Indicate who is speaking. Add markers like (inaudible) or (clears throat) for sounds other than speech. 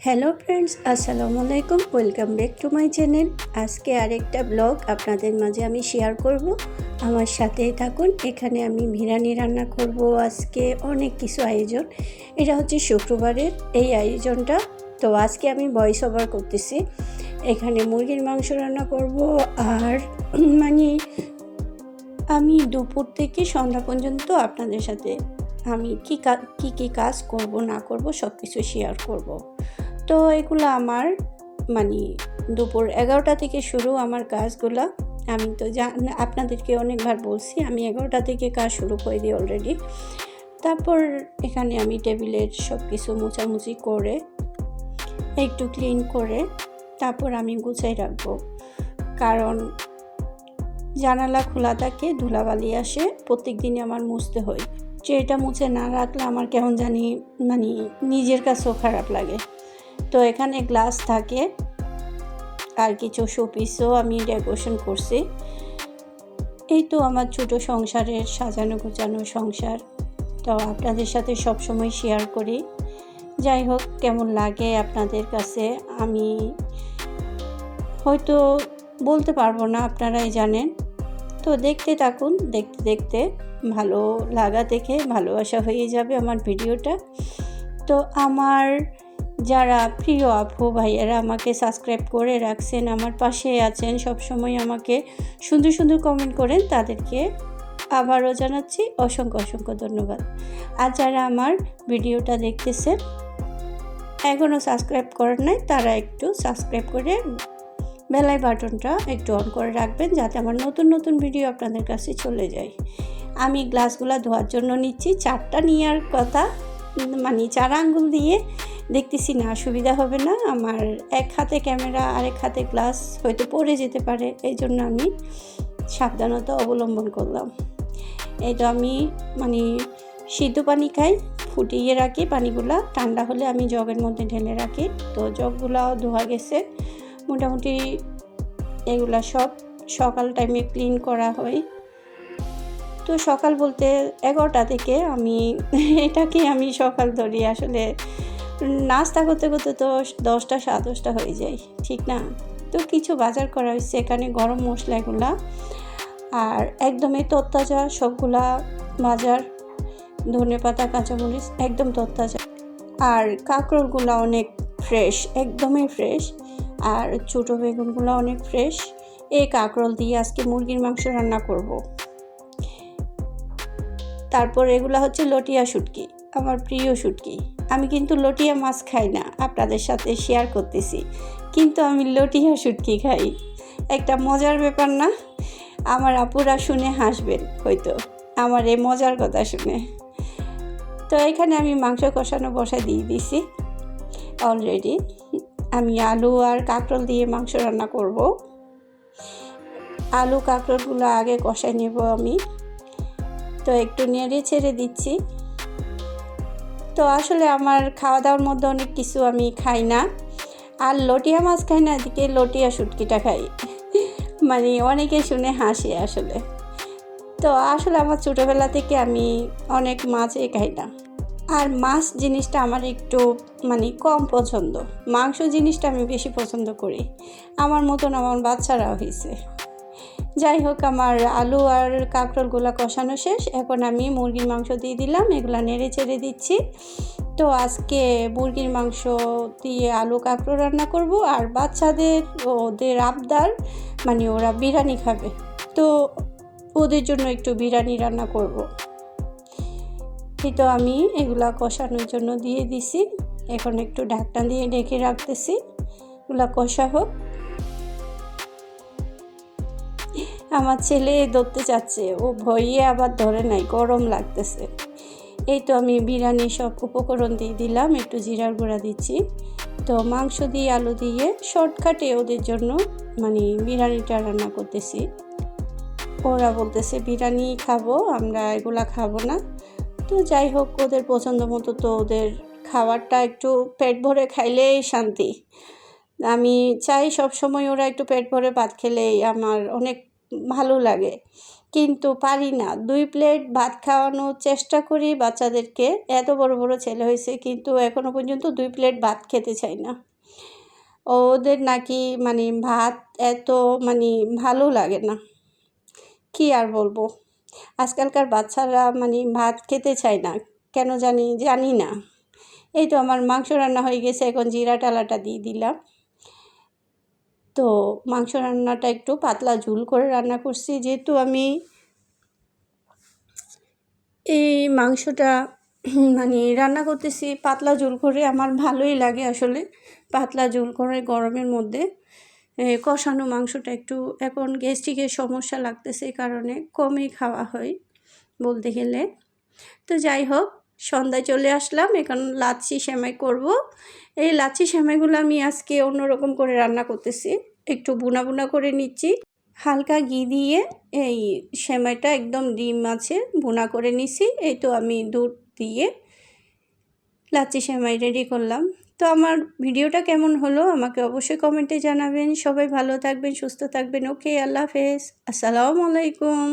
Speaker 1: Hello friends, আসসালামু আলাইকুম, welcome back to my channel. আজকে আরেকটা ব্লগ আপনাদের মাঝে আমি শেয়ার করব। আমার সাথেই থাকুন, এখানে আমি বিরিয়ানি রান্না করব আজকে, অনেক কিছু আয়োজন। এটা হচ্ছে শুক্রবারের এই আয়োজনটা। তো আজকে আমি ভয়েস ওভার করতেছি। এখানে মুরগির মাংস রান্না করব আর (clears throat) মানে আমি দুপুর থেকে সন্ধ্যা পর্যন্ত আপনাদের সাথে আমি কী কী কী কাজ করব না করব সব কিছু শেয়ার করব। তো এগুলো আমার মানে দুপুর এগারোটা থেকে শুরু আমার কাজগুলো। আমি তো আপনাদেরকে অনেকবার বলছি, আমি এগারোটা থেকে কাজ শুরু করে দিই অলরেডি তারপর এখানে আমি টেবিলের সব কিছু মোছামুছি করে, একটু ক্লিন করে, তারপর আমি গুছাই রাখব। কারণ জানালা খোলা থাকে, ধুলাবালি আসে প্রত্যেক দিনই আমার মুছতে হয়। যে এটা মুছে না রাখলে আমার কেমন জানি মানে নিজের কাছেও খারাপ লাগে। তো এখানে গ্লাস থাকে আর কিছু শোপিসও আমি ডেকোরেশন করছি। এই তো আমার ছোট সংসারের সাজানো গোছানো সংসার। তো আপনাদের সাথে সব সময় শেয়ার করি। যাই হোক, কেমন লাগে আপনাদের কাছে আমি হয়তো বলতে পারব না, আপনারাই জানেন। তো দেখতে থাকুন, দেখতে দেখতে ভালো লাগা দেখে ভালোবাসা হয়ে যাবে আমার ভিডিওটা। তো আমার যারা প্রিয় আপু ভাইয়েরা আমাকে সাবস্ক্রাইব করে রাখছেন, আমার পাশে আছেন সব সময় আমাকে সুন্দর সুন্দর কমেন্ট করেন, তাদেরকে আবারও জানাচ্ছি অসংখ্য অসংখ্য ধন্যবাদ। আর যারা আমার ভিডিওটা দেখতেছেন এখনও সাবস্ক্রাইব করেন নাই, তারা একটু সাবস্ক্রাইব করে বেলাই বাটনটা একটু অন করে রাখবেন, যাতে আমার নতুন নতুন ভিডিও আপনাদের কাছে চলে যায়। আমি গ্লাসগুলো ধোয়ার জন্য নিচ্ছি, চারটা নেওয়ার কথা মানে চার আঙ্গুল দিয়ে দেখতেছি না, সুবিধা হবে না। আমার এক হাতে ক্যামেরা, আরেক হাতে গ্লাস হয়তো পড়ে যেতে পারে। এই জন্য আমি সাবধানতা অবলম্বন করলাম। এই তো আমি মানে সিদ্ধ পানি খাই, ফুটিয়ে রাখি পানিগুলা। ঠান্ডা হলে আমি জগের মধ্যে ঢেলে রাখি। তো জগগুলাও ধোয়া গেছে। মোটামুটি এগুলা সব সকাল টাইমে ক্লিন করা হয়। তো সকাল বলতে এগারোটা থেকে আমি (laughs) এটাকে আমি সকাল ধরি। আসলে নাস্তা করতে করতে তো দশটা, সাড়ে দশটা হয়ে যায়, ঠিক না? তো কিছু বাজার করা হয়েছে, এখানে গরম মশলা এগুলা আর একদমই তত্তাজা সবগুলা বাজার, ধনে পাতা কাঁচামরিচ একদম তত্তাজা আর কাঁকরোলগুলো অনেক ফ্রেশ একদমই ফ্রেশ আর ছোটো বেগুনগুলো অনেক ফ্রেশ এই কাঁকরোল দিয়ে আজকে মুরগির মাংস রান্না করব। তারপর এগুলো হচ্ছে লটিয়া শুটকি, আমার প্রিয় শুটকি। আমি কিন্তু লটিয়া মাছ খাই না, আপনাদের সাথে শেয়ার করতেছি। কিন্তু আমি লটিয়া শুটকি খাই। একটা মজার ব্যাপার না, আমার আপুরা শুনে হাসবেন, হয়তো। আমার এই মজার কথা শুনে। তো এখানে আমি মাংস কষানো বসা দিয়ে দিছি। অলরেডি আমি আলু আর কাঁকরোল দিয়ে মাংস রান্না করব। আলু কাঁকরোলগুলো আগে কষাই নেব আমি। তো একটু নেড়ে ছেড়ে দিচ্ছি। তো আসলে আমার খাওয়া দাওয়ার মধ্যে অনেক কিছু আমি খাই না। আর লটিয়া মাছ খাই না, এদিকে লটিয়া শুটকিটা খাই। মানে অনেকে শুনে হাসি আসলে। তো আসলে আমার ছোটোবেলা থেকে আমি অনেক মাছই খাই না। আর মাছ জিনিসটা আমার একটু মানে কম পছন্দ। মাংস জিনিসটা আমি বেশি পছন্দ করি। আমার মতন আমার বাচ্চারাও হয়েছে যাই হোক, আমার আলু আর কাঁকরোলগুলো কষানো শেষ। এখন আমি মুরগির মাংস দিয়ে দিলাম, এগুলো নেড়ে চেড়ে দিচ্ছি। তো আজকে মুরগির মাংস দিয়ে আলু কাঁকরোল রান্না করব, আর বাচ্চাদের, ওদের আবদার মানে ওরা বিরিয়ানি খাবে। তো ওদের জন্য একটু বিরিয়ানি রান্না করব। তো আমি এগুলা কষানোর জন্য দিয়ে দিছি। এখন একটু ঢাকনা দিয়ে ঢেকে রাখতেছি। এগুলা কষা হোক। আমার ছেলে ধরতে চাচ্ছে, ও ভয়ে আবার ধরে নাই, গরম লাগতেছে। এই তো আমি বিরিয়ানি সব উপকরণ দিয়ে দিলাম, একটু জিরার গুঁড়া দিচ্ছি। তো মাংস দিয়ে আলু দিয়ে শর্টকাটে ওদের জন্য মানে বিরিয়ানিটা রান্না করতেছি। ওরা বলতেছে, বিরিয়ানি খাব, আমরা এগুলা খাব না। তো যাই হোক, ওদের পছন্দ মতো তো ওদের খাবারটা একটু পেট ভরে খাইলেই শান্তি। আমি চাই সব সময় ওরা একটু পেট ভরে ভাত খেলেই আমার অনেক ভালো লাগে। কিন্তু পারি না। দুই প্লেট ভাত খাওয়ানোর চেষ্টা করি বাচ্চাদেরকে। এত বড় বড় ছেলে হয়েছে কিন্তু এখনও পর্যন্ত দুই প্লেট ভাত খেতে চাই না। ওদের নাকি মানে ভাত এত মানে ভালো লাগে না। কি আর বলব? আজকালকার বাচ্চারা মানে ভাত খেতে চায় না। কেন জানি জানি না। এই তো আমার মাংস রান্না হয়ে গেছে, এখন জিরা টালাটা দিয়ে দিলাম। তো মাংস রান্নাটা একটু পাতলা ঝুল করে রান্না করছি। যেহেতু আমি এই মাংসটা (clears throat) মানে রান্না করতেছি পাতলা ঝোল করে, আমার ভালোই লাগে আসলে পাতলা ঝোল করে গরমের মধ্যে। কষানো মাংসটা একটু, এখন গ্যাস্ট্রিকের সমস্যা লাগতেছে কারণে কমই খাওয়া হয় বলতে গেলে। তো যাই হোক সন্ধ্যায় চলে আসলাম। এখন লাচ্ছি সেমাই করব। এই লাচ্ছি সেমাইগুলো আমি আজকে অন্যরকম করে রান্না করতেছি। একটু বুনা বুনা করে নিচ্ছি। হালকা ঘি দিয়ে এই সেমাইটা একদম ডিম আছে, বুনা করে নিছি। এই তো আমি দুধ দিয়ে লাচ্ছি সেমাই রেডি করলাম। তো আমার ভিডিওটা কেমন হলো আমাকে অবশ্যই কমেন্টে জানাবেন। সবাই ভালো থাকবেন, সুস্থ থাকবেন। ওকে, আল্লাহ হাফেজ। আসসালামু আলাইকুম।